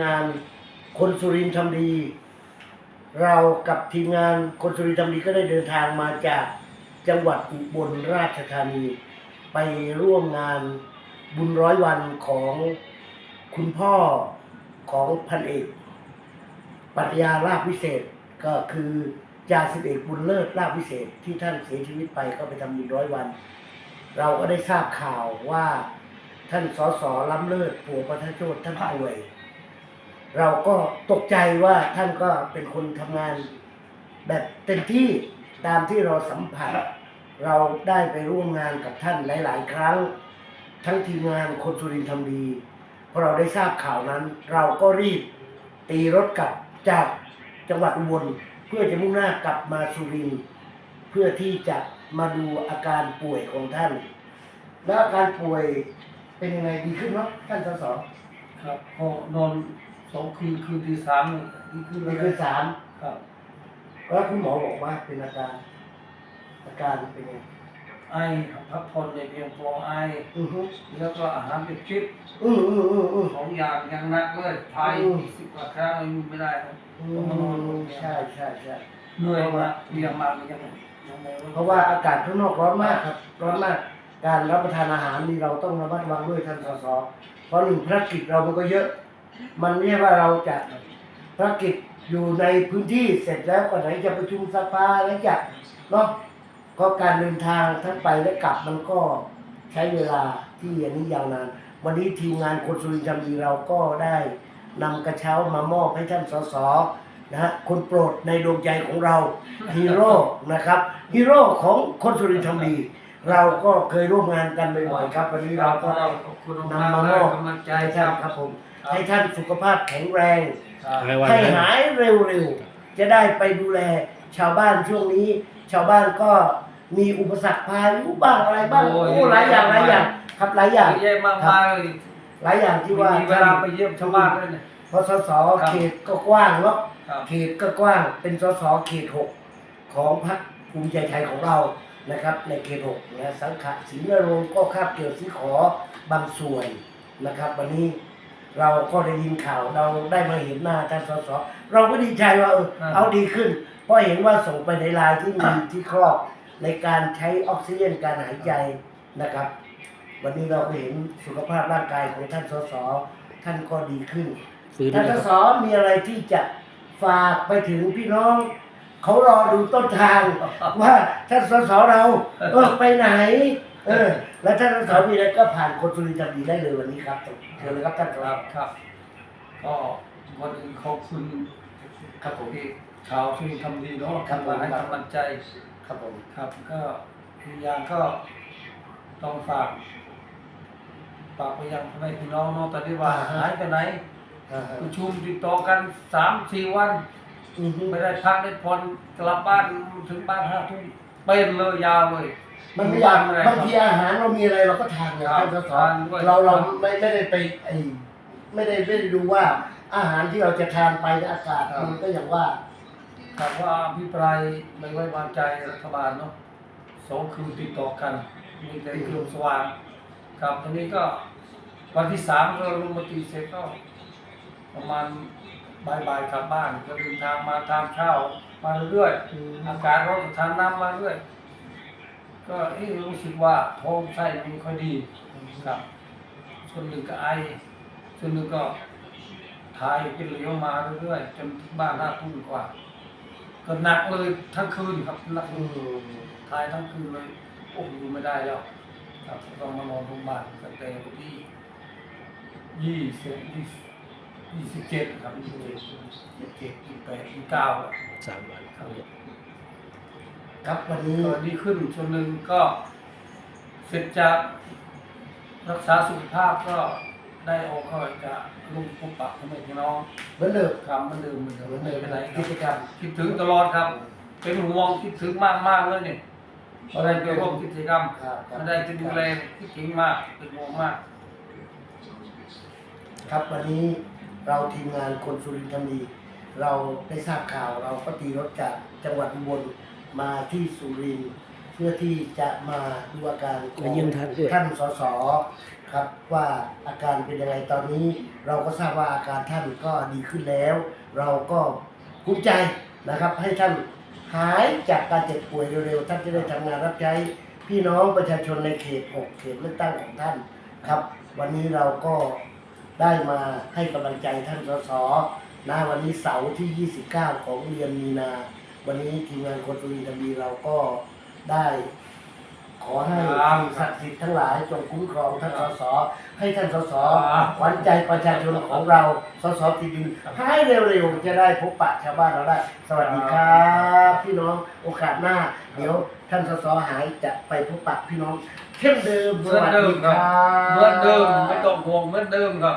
งานคนสุรินทร์ทำดี เรากับทีมงานคนสุรินทร์ทำดีก็ได้เดินทางมาจากจังหวัดอุบลราชธานี ไปร่วมงานบุญร้อยวันของคุณพ่อของพันเอกปรัชญาลาภวิเศษก็คือจ่าสิบเอกบุญเลิศลาภวิเศษที่ท่านเสียชีวิตไปก็ไปทำบุญร้อยวัน เราก็ได้ทราบข่าวว่าท่านสสล้ำเลิศปู่ประทโชดท่านป่วย เราก็ตกใจว่าท่านก็เป็นคนทำงานแบบเต็มที่ตามที่เราสัมผัส เราได้ไปร่วมงานกับท่านหลาย ๆ ครั้ง ทั้งทีมงานคนสุรินทร์ทำดีพอเราได้ทราบข่าวนั้น เราก็รีบตีรถกลับจากจังหวัดอุบลเพื่อจะมุ่งหน้ากลับมาสุรินทร์เพื่อที่จะมาดูอาการป่วยของท่าน แล้วอาการป่วยเป็นยังไงดีขึ้นเนาะท่านสสครับพอนอน สองคืนคืนที่สามนี่คืนนี่คือสามครับแล้วคุณหมอบอกว่าเป็นอาการอาการเป็นยังไงไอพักผ่อนในเพียงพอไอ อือฮึแล้วก็อาหารเป็นพิษอืออืออืออือ สองอย่างอย่างหนักเลยพายอืม สิบกว่าครั้งอยู่ไม่ได้ครับอืมใช่ใช่ใช่ เหนื่อยมากเรียงมากยังยังไม่เพราะว่าอากาศข้างนอกร้อนมากครับ ร้อนมาก การรับประทานอาหารนี่เราต้องระมัดระวังด้วยท่านสสเพราะหนึ่งภารกิจเรามันก็เยอะ มันไม่ใช่ว่าเราจะภารกิจอยู่ในพื้นที่เสร็จแล้วก็ไหนจะประชุมสภาไหนจะเนาะก็การเดินทางทั้งไปและกลับมันก็ใช้เวลาที่อันนี้ยาวนาน วันนี้ทีมงานคนสุรินทร์จำดีเราก็ได้นำกระเช้ามามอบให้ท่านสสนะฮะคนโปรดในดวงใจของเราฮีโร่นะครับฮีโร่ของคนสุรินทร์ทำดี เราก็เคยร่วมงานกันบ่อยๆครับ วันนี้เราก็ได้อบคุณนำมามอบกำลังใจให้คท่ารันบครับผม ให้ท่านสุขภาพแข็งแรงครับให้วันให้นะหายเร็วๆ จะได้ไปดูแลชาวบ้านช่วงนี้ ชาวบ้านก็มีอุปสรรคพายุบ้างอะไรบ้างโอ้โอ้ย หลายอย่างหลายอย่างครับหลายอย่าง เยอะแยะมากมายเลยหลายอย่างที่ว่ามีเวลาไปเยี่ยมชาวบ้านด้วยเนี่ย เพราะสสครับ เขตก็กว้างเนาะครับ เขตก็กว้างเป็นสสเขตหกของพรรคภูมิใจไทยของเรานะครับ ในเขตหกนะสังขะศรีนรงค์ก็คาบเกี่ยวสีขอบางส่วนนะครับ วันนี้ เราก็ได้ยินข่าวเราได้มาเห็นหน้าท่านสสเราก็ดีใจว่าเออครับเอาดีขึ้น เพราะเห็นว่าส่งไปในไลน์ที่มีที่ครอบในการใช้ออกซิเจนการหายใจนะครับ วันนี้เราก็เห็นสุขภาพร่างกายของท่านสสท่านก็ดีขึ้นฟื้นท่านนะสคสรับมีอะไรที่จะฝากไปถึงพี่น้องเขารอดูต้นทางว่าท่านสสเราเออไปไหน เออ แล้วท่านสสมีอะไรก็ผ่านคนสุรินทร์จำดีได้เลยวันนี้ครับเชิญเลยครับท่านสคสรับครับ ก็ก่อนอื่นขอบคุณครับผมที่ชาวที่ทำดีเนาะครับผมมาให้กำลังใจครับผมครับ ก็อีกอย่างก็ต้องฝากฝากไปยังพ่อแม่พี่น้องเนาะตอนนี้ว่าหายไปไหนอ่าฮะประชุมติดต่อกันสามสี่วันอือฮึไม่ได้พักได้ผ่อนกลับบ้านถึงบ้านห้าทุ่มเป็นเลยยาวเลย มันไม่อยากเลยบางทีอาหารเรามีอะไรเราก็ทานนะครับท่านสสทานด้วยเราเราไม่ไม่ได้ไปไอไม่ได้ไม่ได้ดูว่าอาหารที่เราจะทานไปในอากาศมันก็อย่างว่าถามว่าอภิปรายไม่ไว้วางใจรัฐบาลเนาะสองคืนติดต่อกันมีแต่เครื่องสว่างครับทีนี้ก็วันที่สามก็ลงมติเสร็จก็ประมาณบ่ายๆกลับบ้านก็เดินทางมาตามเช้ามาเรื่อยๆอากาศร้อนทานน้ำมาเรื่อย ก็เอ๊ะรู้สึกว่าท้องไส้ไม่ค่อยดีครับ ส่วนหนึ่งก็ไอ ส่วนหนึ่งก็ถ่ายเป็นเหลวมาเรื่อยๆจนถึงบ้านห้าทุ่มกว่า ก็หนักเลยทั้งคืนครับหนักอืมถ่ายทั้งคืนเลยโอ้โหอยู่ไม่ได้แล้วครับก็ต้องมานอนโรงพยาบาลตั้งแต่วันที่ยี่สิบยี่สิบยี่สิบเจ็ดครับยี่สิบเจ็ดยี่สิบเจ็ดยี่สิบแปดยี่สิบเก้าแล้วสามวันครับ ครับวันนี้ก็ดีขึ้นส่วนหนึ่งก็เสร็จจากรักษาสุขภาพก็ได้ออกก็จะลุงพบปะพ่อแม่พี่น้องเหมือนเดิมทำเหมันเดิมเหมือนเดิมเหมือนไม่เดิมเป็นไรคกิรับจกรรมคิดถึงตลอดครับ เป็นห่วงคิดถึงมากมากๆเลยเนี่ยไม่ได้ไปร่วมกิจกรรมครับครับไม่ได้จะดูแลคิดถึงมากเป็นห่วงมาก ครับวันนี้เราทีมงานคนสุรินทร์ธรรมดีเราได้ทราบข่าวเราก็ตีรถจากจังหวัดอุบล มาที่สุรินทร์เพื่อที่จะมาดูอาการขมาองเยี่ยมท่านด้วย ท่านสสครับว่าอาการเป็นยังไงตอนนี้ เราก็ทราบว่าอาการท่านก็ดีขึ้นแล้ว เราก็ภูมิใจนะครับ ให้ท่านหายจากการเจ็บป่วยเร็วๆท่านจะได้ทำงานรับใช้พี่น้องประชาชนในเขต 6 เขตเลือกตั้งของท่านครับ วันนี้เราก็ได้มาให้กำลังใจท่านสสนะวันนี้เสาร์ที่ 29 ของเดือนมีนา วันนี้ทีมงานคนสุรินทร์ธรรมีเราก็ได้ ขอให้สิ่งศักดิ์สิทธิ์ทั้งหลายจงคุ้มครองท่านสสให้ท่านสสขวัญใจประชาชนของเราสสทีดินให้เร็วๆจะได้พบปะชาวบ้านเราได้ สวัสดีครับพี่น้องโอกาสหน้า เดี๋ยวท่านสสหายจะไปพบปะพี่น้องเช่นเดิมเหมือนเดิมครับสวัสเหมือนเดิมครับไม่ต้องห่วงเหมือนเดิมครับ